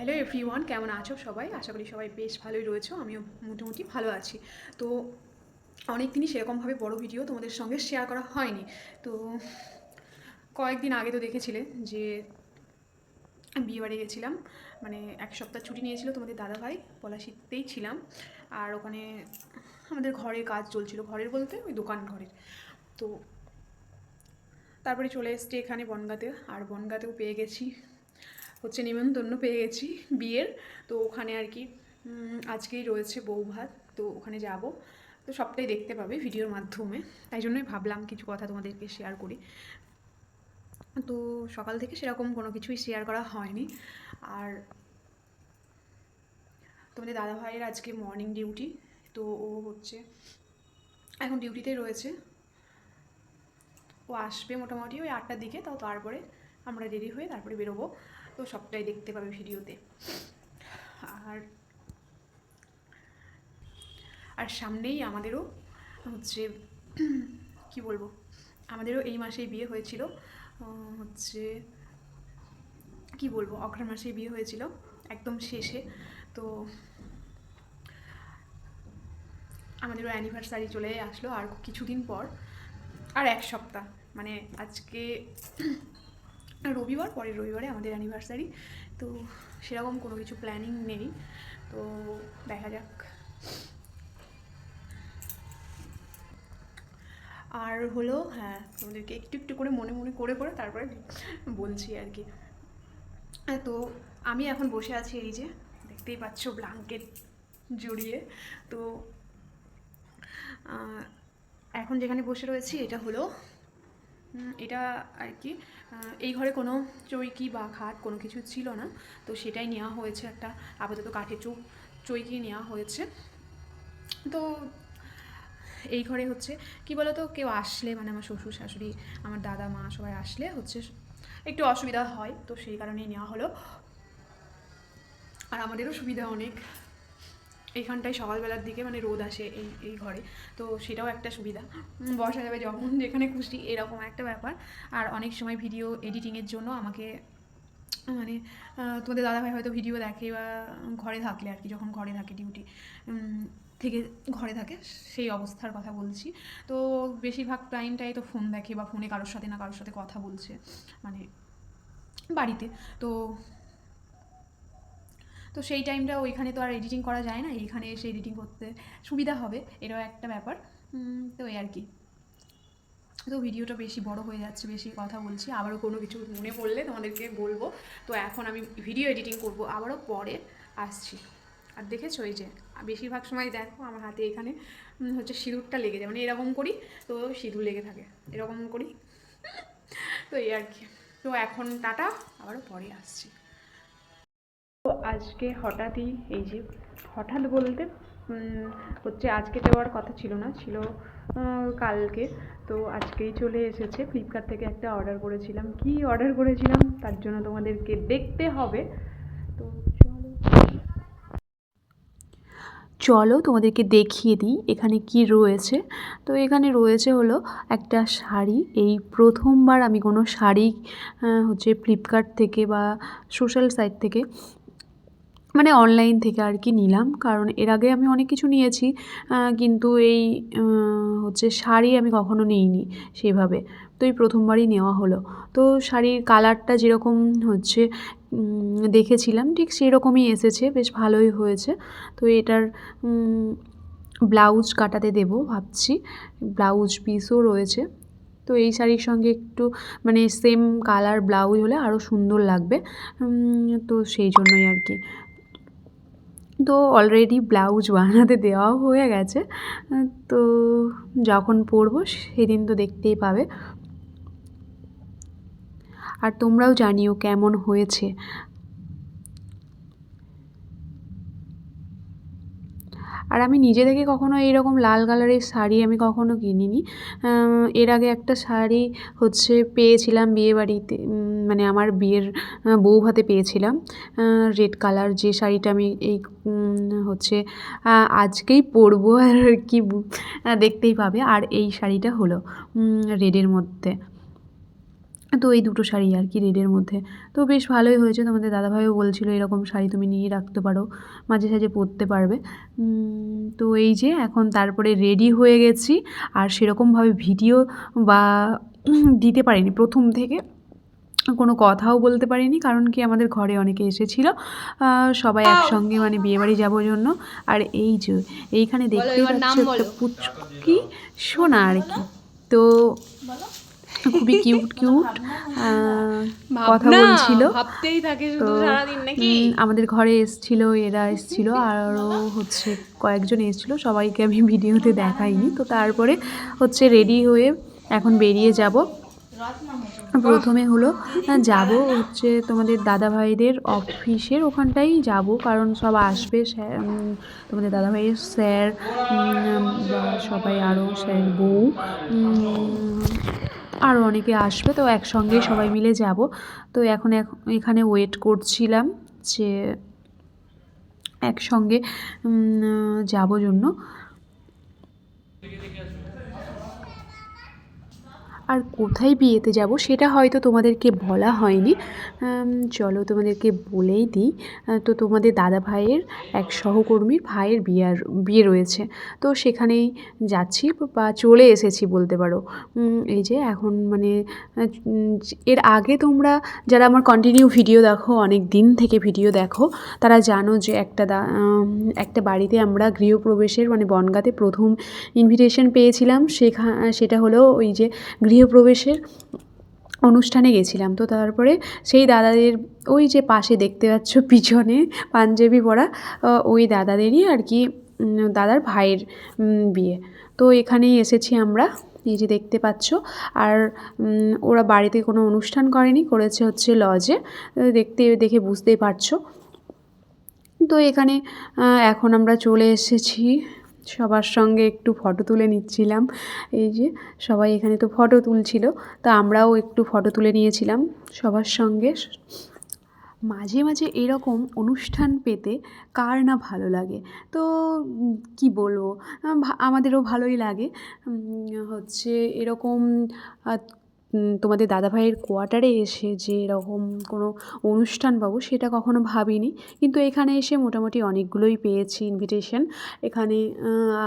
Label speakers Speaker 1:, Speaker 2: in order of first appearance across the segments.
Speaker 1: Hello everyone কেমন আছো সবাই? আশা করি সবাই বেশ ভালোই রয়েছো, আমিও মোটামুটি ভালো আছি। তো অনেক দিনই সেরকমভাবে বড় ভিডিও তোমাদের সঙ্গে শেয়ার করা হয়নি। তো কয়েকদিন আগে তো দেখেছিলে যে বিয়েবাড়ি গেছিলাম মানে এক সপ্তাহ ছুটি নিয়েছিল তোমাদের দাদাভাই, পলাশিতেই ছিলাম। আর ওখানে আমাদের ঘরে কাজ চলছিল, ঘরের বলতে ওই দোকান ঘরের। তো তারপরে চলে এসছি এখানে বনগাতে, আর বনগাতেও পেয়ে গেছি। হচ্ছে নিমন্ত্রণ পেয়ে গেছি বিয়ের। তো ওখানে আর কি আজকেই রয়েছে বউ ভাত, তো ওখানে যাব। তো সবটাই দেখতে পাবে ভিডিওর মাধ্যমে। তাই জন্যই ভাবলাম কিছু কথা তোমাদেরকে শেয়ার করি। তো সকাল থেকে সেরকম কোনো কিছুই শেয়ার করা হয়নি। আর তোমাদের দাদা ভাইয়ের আজকে মর্নিং ডিউটি তো ও হচ্ছে এখন ডিউটিতে রয়েছে। ও আসবে মোটামুটি ওই আটটার দিকে, তাও তারপরে আমরা রেডি হয়ে তারপরে বেরোবো। তো সবটাই দেখতে পাবে ভিডিওতে। আর আর সামনেই আমাদেরও হচ্ছে, কি বলব, আমাদেরও এই মাসেই বিয়ে হয়েছিল। হচ্ছে, কি বলব অগ্রহায়ণ মাসেই বিয়ে হয়েছিল, একদম শেষে। তো আমাদেরও অ্যানিভার্সারি চলে আসলো আর কিছুদিন পর, আর এক সপ্তাহ মানে আজকে রবিবার পরের রবিবারে আমাদের অ্যানিভার্সারি তো সেরকম কোনো কিছু প্ল্যানিং নেই তো দেখা যাক। আর হলো হ্যাঁ তোমাদেরকে একটু একটু করে মনে মনে করে করে তারপরে বলছি আর কি। হ্যাঁ, তো আমি এখন বসে আছি এই যে দেখতেই পাচ্ছ ব্লাঙ্কেট জড়িয়ে তো এখন যেখানে বসে রয়েছি এটা হলো এটা আর কি এই ঘরে কোনো চৌকি বা খাট কোনো কিছু ছিল না, তো সেটাই নেওয়া হয়েছে একটা আপাতত কাঠের চৌ, চৌকি নেওয়া হয়েছে। তো এই ঘরে হচ্ছে, কি বলতো, কেউ আসলে মানে আমার শ্বশুর, শাশুড়ি, আমার দাদা, মা সবাই আসলে হচ্ছে একটু অসুবিধা হয়, তো সেই কারণেই নেওয়া হলো। আর আমাদেরও সুবিধা অনেক। এইখানটায় সকালবেলার দিকে মানে রোদ আসে এই এই ঘরে, তো সেটাও একটা সুবিধা। বসা যাবে যখন যেখানে খুশি, এরকম একটা ব্যাপার। আর অনেক সময় ভিডিও এডিটিংয়ের জন্য আমাকে মানে তোমাদের দাদাভাই হয়তো ভিডিও দেখে বা ঘরে থাকলে আর কি, যখন ঘরে থাকে ডিউটি থেকে ঘরে থাকে, সেই অবস্থার কথা বলছি। তো বেশিরভাগ টাইমটাই তো ফোন দেখে বা ফোনে কারোর সাথে না কারোর সাথে কথা বলছে মানে বাড়িতে। তো তো সেই টাইমটা ওইখানে তো আর এডিটিং করা যায় না, এইখানে এসে এডিটিং করতে সুবিধা হবে এটাও একটা ব্যাপার। তো এই আর কি। তো ভিডিওটা বেশি বড় হয়ে যাচ্ছে, বেশি কথা বলছি, আবারও কোনো কিছু মনে পড়লে তোমাদেরকে বলব। তো এখন আমি ভিডিও এডিটিং করব, আবারও পরে আসছি। আর দেখেছ এই যে, বেশিরভাগ সময় দেখো আমার হাতে এখানে হচ্ছে সিঁদুরটা লেগে যায় মানে এরকম করি, তো সিঁদুর লেগে থাকে, এরকম করি। তো এই আর কি। তো এখন টাটা, আবারও পরে আসছি। তো আজকে হঠাৎই এই যে হঠাৎ বলতে হচ্ছে আজকে দেওয়ার কথা ছিল না, ছিল কালকে। তো আজকেই চলে এসেছে। ফ্লিপকার্ট থেকে একটা অর্ডার করেছিলাম। কি অর্ডার করেছিলাম? তার জন্য তোমাদেরকে দেখতে হবে। তো চলো চলো তোমাদেরকে দেখিয়ে দিই এখানে কি রয়েছে। তো এখানে রয়েছে হলো একটা শাড়ি। এই প্রথমবার আমি কোনো শাড়ি হচ্ছে ফ্লিপকার্ট থেকে বা সোশ্যাল সাইট থেকে মানে অনলাইন থেকে আর কি নিলাম। কারণ এর আগে আমি অনেক কিছু নিয়েছি কিন্তু এই হচ্ছে শাড়ি আমি কখনো নিইনি সেভাবে। তো এই প্রথমবারই নেওয়া হলো। তো শাড়ির কালারটা যেরকম হচ্ছে দেখেছিলাম, ঠিক সেরকমই এসেছে, বেশ ভালোই হয়েছে। তো এটার ব্লাউজ কাটাতে দেবো ভাবছি, ব্লাউজ পিসও রয়েছে। তো এই শাড়ির সঙ্গে একটু মানে সেম কালার ব্লাউজ হলে আরও সুন্দর লাগবে। তো সেই জন্যই আর কি। তো অলরেডি ব্লাউজ বানাতে দেওয়াও হয়ে গেছে। তো যখন পরবো সেদিন তো দেখতেই পাবে। আর তোমরাও জানিও কেমন হয়েছে। আর আমি নিজে থেকে কখনো এইরকম লাল কালারের শাড়ি আমি কখনো কিনিনি। এর আগে একটা শাড়ি হচ্ছে পেয়েছিলাম বিয়েবাড়িতে মানে আমার বিয়ের বউ ভাতে পেয়েছিলাম। রেড কালার যে শাড়িটা আমি এই হচ্ছে আজকেই পরবো আর কি দেখতেই পাবে। আর এই শাড়িটা হলো রেডের মধ্যে। তো এই দুটো শাড়ি আর কি রেডের মধ্যে। তো বেশ ভালোই হয়েছে। তোমাদের দাদাভাইও বলছিলো এরকম শাড়ি তুমি নিয়ে রাখতে পারো মাঝে সাঝে পরতে পারবে। তো এই যে এখন তারপরে রেডি হয়ে গেছি। আর সেরকমভাবে ভিডিও বা দিতে পারিনি। প্রথম থেকে কোনো কথাও বলতে পারিনি। কারণ কি আমাদের ঘরে অনেকে এসেছিল সবাই একসঙ্গে মানে বিয়েবাড়ি যাবোর জন্য। আর এই যে এইখানে
Speaker 2: দেখতে
Speaker 1: পাচ্ছ একটা। পুচকি সোনা আর কি। তো খুবই কিউট কিউট। কথা বলছিল। তো আমাদের ঘরে এসছিল এরা এসছিল আরও হচ্ছে কয়েকজন এসছিল। সবাইকে আমি ভিডিওতে দেখাইনি। তো তারপরে হচ্ছে রেডি হয়ে এখন বেরিয়ে যাব। প্রথমে হলো যাব হচ্ছে তোমাদের দাদা ভাইদের অফিসের ওখানটাই যাব। কারণ সব আসবে স্যার তোমাদের দাদা ভাইয়ের স্যার সবাই আরও স্যার বউ। আরও অনেকে আসবে, তো একসঙ্গে সবাই মিলে যাব। তো এখন এখ- এখানে ওয়েট করছিলাম যে একসঙ্গে যাব জন্য। আর কোথায় বিয়েতে যাব সেটা হয়তো তোমাদেরকে বলা হয়নি। চলো তোমাদেরকে বলেই দিই। তো তোমাদের দাদা ভাইয়ের এক সহকর্মীর ভাইয়ের বিয়ার বিয়ে রয়েছে। তো সেখানেই যাচ্ছি বা চলে এসেছি বলতে পারো। এই যে এখন মানে এর আগে তোমরা যারা আমার কন্টিনিউ ভিডিও দেখো, অনেক দিন থেকে ভিডিও দেখো, তারা জানো যে একটা একটা বাড়িতে আমরা গৃহপ্রবেশের মানে বনগাঁতে প্রথম ইনভিটেশন পেয়েছিলাম। সেখা, সেটা হলো ওই যে গৃহপ্রবেশের অনুষ্ঠানে গেছিলাম। তো তারপরে সেই দাদাদের ওই যে পাশে দেখতে পাচ্ছ পিছনে পাঞ্জাবি পরা ওই দাদাদেরই আর কি দাদার ভাইয়ের বিয়ে। তো এখানেই এসেছি আমরা, এই যে দেখতে পাচ্ছ। আর ওরা বাড়িতে কোনো অনুষ্ঠান করেনি, করেছে হচ্ছে লজে দেখতে, দেখে বুঝতেই পারছ। তো এখানে এখন আমরা চলে এসেছি। সবার সঙ্গে একটু ফটো তুলে নিচ্ছিলাম। এই যে সবাই এখানে তো ফটো তুলছিল, তা আমরাও একটু ফটো তুলে নিয়েছিলাম সবার সঙ্গে। মাঝে মাঝে এরকম অনুষ্ঠান পেতে কার না ভালো লাগে? তো কি বলব? আমাদেরও ভালোই লাগে। হচ্ছে এরকম তোমাদের দাদাভাইয়ের কোয়ার্টারে এসে যে এরকম কোনো অনুষ্ঠান পাবো সেটা কখনো ভাবিনি। কিন্তু এখানে এসে মোটামুটি অনেকগুলোই পেয়েছি ইনভিটেশন এখানে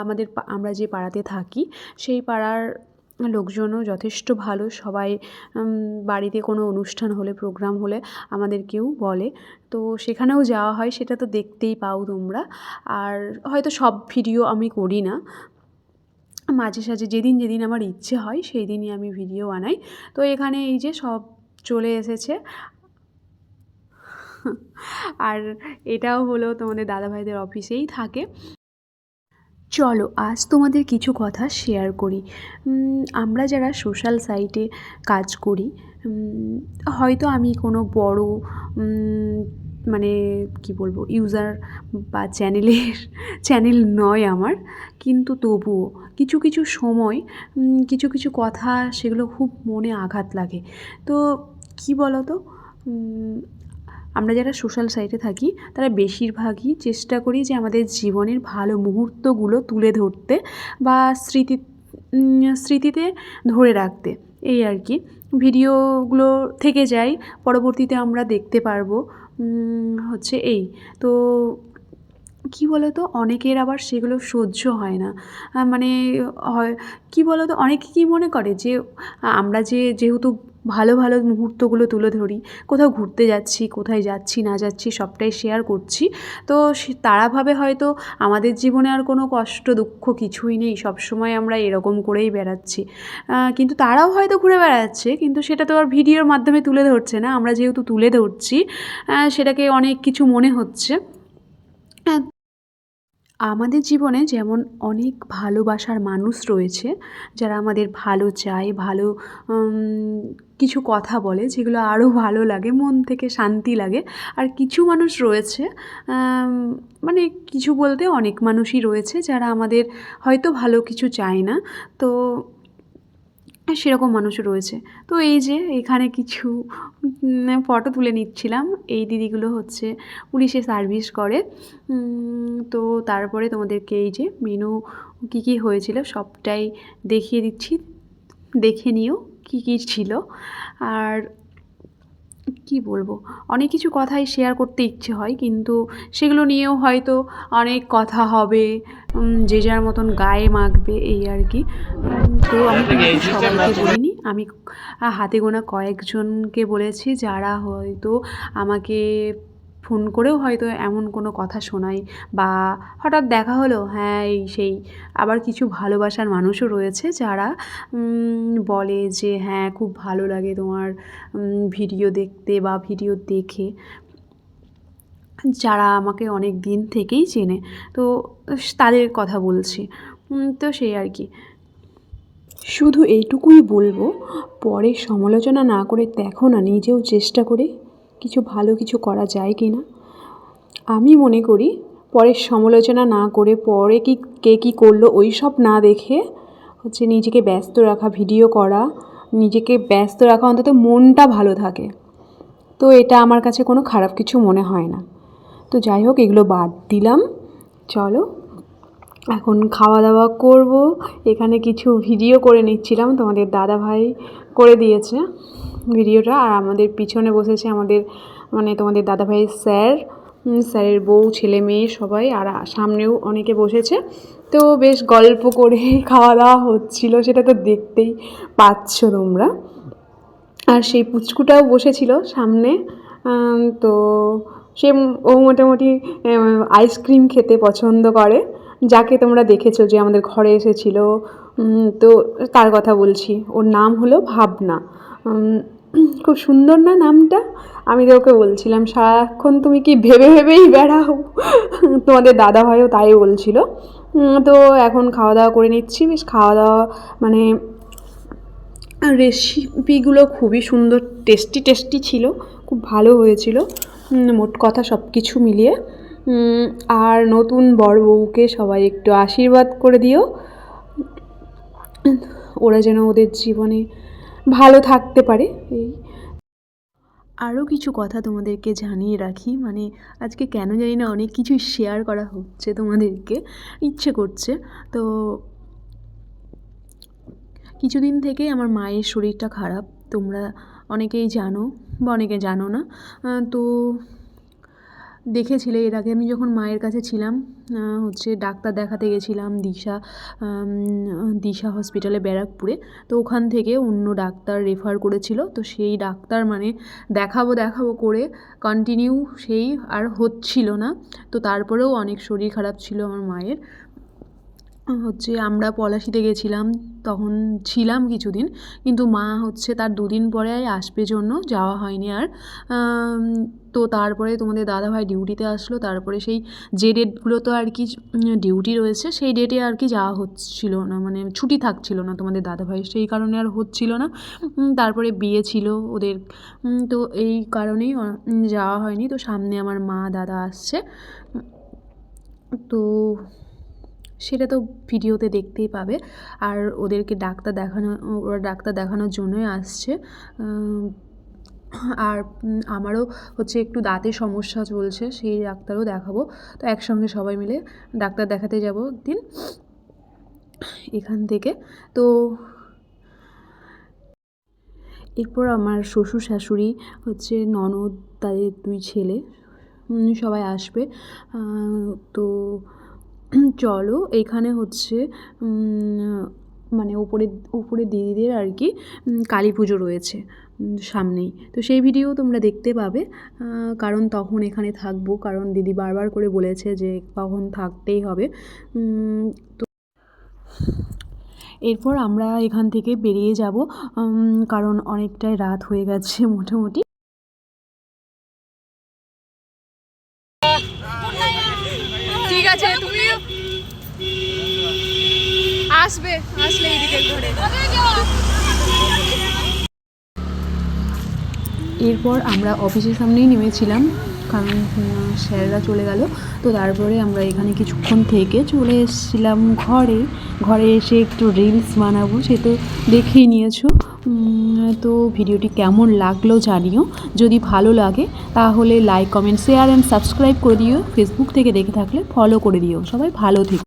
Speaker 1: আমাদের আমরা যে পাড়াতে থাকি, সেই পাড়ার লোকজনও যথেষ্ট ভালো। সবাই বাড়িতে কোনো অনুষ্ঠান হলে প্রোগ্রাম হলে আমাদেরকেও বলে। তো সেখানেও যাওয়া হয়, সেটা তো দেখতেই পাও তোমরা। আর হয়তো সব ভিডিও আমি করি না। মাঝে সাঝে যেদিন যেদিন আমার ইচ্ছে হয় সেই দিনই আমি ভিডিও বানাই। তো এখানে এই যে সব চলে এসেছে। আর এটাও হলো তোমাদের দাদাভাইদের অফিসেই থাকে। চলো, আজ তোমাদের কিছু কথা শেয়ার করি। আমরা যারা সোশ্যাল সাইটে কাজ করি হয়তো আমি কোনো বড় মানে কি বলব ইউজার বা চ্যানেলের চ্যানেল নয় আমার। কিন্তু তবুও কিছু কিছু সময় কিছু কিছু কথা সেগুলো খুব মনে আঘাত লাগে। তো কি বলো তো আমরা যারা সোশ্যাল সাইটে থাকি, তারা বেশিরভাগই চেষ্টা করি যে আমাদের জীবনের ভালো মুহূর্তগুলো তুলে ধরতে বা স্মৃতি স্মৃতিতে ধরে রাখতে। এই আর কি। ভিডিওগুলো থেকে যায় পরবর্তীতে আমরা দেখতে পারব হচ্ছে এই। তো কী বলো তো অনেকের আবার সেগুলো সহ্য হয় না। মানে হয়, কী বলো তো অনেকে কী মনে করে যে আমরা যে যেহেতু ভালো ভালো মুহূর্তগুলো তুলে ধরি। কোথাও ঘুরতে যাচ্ছি, কোথায় যাচ্ছি, না যাচ্ছি, সবটাই শেয়ার করছি। তো সে তারা ভাবে হয়তো আমাদের জীবনে আর কোনো কষ্ট, দুঃখ কিছুই নেই। সবসময় আমরা এরকম করেই বেড়াচ্ছি। কিন্তু তারাও হয়তো ঘুরে বেড়াচ্ছে, কিন্তু সেটা তো আর ভিডিওর মাধ্যমে তুলে ধরছে না। আমরা যেহেতু তুলে ধরছি সেটাকে অনেক কিছু মনে হচ্ছে। আমাদের জীবনে যেমন অনেক ভালোবাসার মানুষ রয়েছে, যারা আমাদের ভালো চায়, ভালো কিছু কথা বলে যেগুলো আরও ভালো লাগে, মন থেকে শান্তি লাগে। আর কিছু মানুষ রয়েছে মানে কিছু বলতে অনেক মানুষই রয়েছে যারা আমাদের হয়তো ভালো কিছু চায় না। তো সেরকম মানুষ রয়েছে। তো এই যে এখানে কিছু ফটো তুলে নিচ্ছিলাম। এই দিদিগুলো হচ্ছে পুলিশে সার্ভিস করে। তো তারপরে তোমাদেরকে এই যে মেনু কী কী হয়েছিল সবটাই দেখিয়ে দিচ্ছি। দেখে নিও। কী কী ছিল? আর কি বলব? অনেক কিছু কথাই শেয়ার করতে ইচ্ছে হয় কিন্তু সেগুলো নিয়েও হয়তো অনেক কথা হবে যে যার মতন গায়ে মাখবে এই আর কি। তো আমি কিন্তু সবাইকে বলিনি আমি হাতে গোনা কয়েকজনকে বলেছি যারা হয়তো আমাকে ফোন করেও হয়তো এমন কোনো কথা শোনায় বা হঠাৎ দেখা হলো হ্যাঁ এই সেই আবার কিছু ভালোবাসার মানুষও রয়েছে যারা বলে যে হ্যাঁ খুব ভালো লাগে তোমার ভিডিও দেখতে বা ভিডিও দেখে। যারা আমাকে অনেক দিন থেকেই চেনে। তো তাদের কথা বলছি। তো সেই আর কি। শুধু এইটুকুই বলব, পরে সমালোচনা না করে দেখো না, নিজেও চেষ্টা করে কিছু ভালো কিছু করা যায় কি না আমি মনে করি পরের সমালোচনা না করে পরে কি, কে কী করল ওই সব না দেখে হচ্ছে নিজেকে ব্যস্ত রাখা, ভিডিও করা, নিজেকে ব্যস্ত রাখা অন্তত মনটা ভালো থাকে। তো এটা আমার কাছে কোনো খারাপ কিছু মনে হয় না। তো যাই হোক, এগুলো বাদ দিলাম। চলো, এখন খাওয়া দাওয়া করব। এখানে কিছু ভিডিও করে নিচ্ছিলাম, তোমাদের দাদা ভাই করে দিয়েছে। ভিডিওটা। আর আমাদের পিছনে বসেছে আমাদের মানে তোমাদের দাদা ভাইয়ের স্যার স্যারের বউ, ছেলে, মেয়ে সবাই। আর সামনেও অনেকে বসেছে। তো বেশ গল্প করে খাওয়া দাওয়া হচ্ছিল, সেটা তো দেখতেই পাচ্ছ তোমরা। আর সেই পুচকুটাও বসেছিল সামনে। তো সে ও মোটামুটি আইসক্রিম খেতে পছন্দ করে। যাকে তোমরা দেখেছ যে আমাদের ঘরে এসেছিল। তো তার কথা বলছি। ওর নাম হলো ভাবনা। খুব সুন্দর না নামটা? আমি তো ওকে বলছিলাম, সারাক্ষণ তুমি কি ভেবে ভেবেই বেড়াও? তোমাদের দাদা ভাইও তাই বলছিল। তো এখন খাওয়া দাওয়া করে নিচ্ছি। বেশ খাওয়া দাওয়া মানে রেসিপিগুলো খুবই সুন্দর টেস্টি টেস্টি ছিল। খুব ভালো হয়েছিল। মোট কথা সব কিছু মিলিয়ে আর নতুন বড় বউকে সবাই একটু আশীর্বাদ করে দিও। ওরা যেন ওদের জীবনে ভালো থাকতে পারে। এই আরও কিছু কথা তোমাদেরকে জানিয়ে রাখি। মানে আজকে কেন জানি না অনেক কিছুই শেয়ার করা হচ্ছে তোমাদেরকে। ইচ্ছে করছে। তো কিছুদিন থেকেই আমার মায়ের শরীরটা খারাপ। তোমরা অনেকেই জানো বা অনেকে জানো না। তো দেখেছিলে, এর আগে আমি যখন মায়ের কাছে ছিলাম হচ্ছে ডাক্তার দেখাতে গেছিলাম দিশা দিশা হসপিটালে ব্যারাকপুরে, তো ওখান থেকে অন্য ডাক্তার রেফার করেছিল, তো সেই ডাক্তার মানে দেখাবো দেখাবো করে কন্টিনিউ সেই আর হচ্ছিল না, তো তারপরেও অনেক শরীর খারাপ ছিল আমার মায়ের। হচ্ছে আমরা পলাশিতে গেছিলাম, তখন ছিলাম কিছুদিন, কিন্তু মা হচ্ছে তার দুদিন পরে আসবে জন্য, যাওয়া হয়নি আর। তো তারপরে তোমাদের দাদাভাই ডিউটিতে আসলো, তারপরে সেই যে ডেটগুলো তো আর কি ডিউটি রয়েছে, সেই ডেটে আর কি যাওয়া হচ্ছিল না মানে ছুটি থাকছিল না তোমাদের দাদাভাই, সেই কারণে আর হচ্ছিল না। তারপরে বিয়ে ছিল ওদের তো এই কারণেই যাওয়া হয়নি, তো সামনে আমার মা, দাদা আসছে। তো সেটা তো ভিডিওতে দেখতেই পাবে। আর ওদেরকে ডাক্তার দেখানো, ওরা ডাক্তার দেখানোর জন্যই আসছে। আর আমারও হচ্ছে একটু দাঁতের সমস্যা চলছে, সেই ডাক্তারও দেখাবো। তো একসঙ্গে সবাই মিলে ডাক্তার দেখাতে যাব একদিন এখান থেকে। তো এরপর আমার শ্বশুর শাশুড়ি হচ্ছে ননদ, তাদের দুই ছেলে সবাই আসবে। তো চলো এখানে হচ্ছে মানে ওপরে ওপরে দিদিদের আর কি কালী পুজো রয়েছে সামনেই। তো সেই ভিডিও তোমরা দেখতে পাবে কারণ তখন এখানে থাকব, কারণ দিদি বারবার করে বলেছে যে তখন থাকতেই হবে। তো এরপর আমরা এখান থেকে বেরিয়ে যাব কারণ অনেকটাই রাত হয়ে গেছে মোটামুটি
Speaker 2: ঠিক আছে তুমি আসবে, আসলে
Speaker 1: এরপর আমরা অফিসের সামনেই নেমেছিলাম, কারণ স্যাররা চলে গেল। তো তারপরে আমরা এখানে কিছুক্ষণ থেকে চলে এসেছিলাম ঘরে। ঘরে এসে একটু রিলস বানাবো, সে তো দেখেই নিয়েছো। তো ভিডিওটি কেমন লাগল জানিও। যদি ভালো লাগে, তাহলে like comment share and subscribe করে দিও। ফেসবুক থেকে দেখে থাকলে ফলো করে দিও। সবাই ভালো থেকো।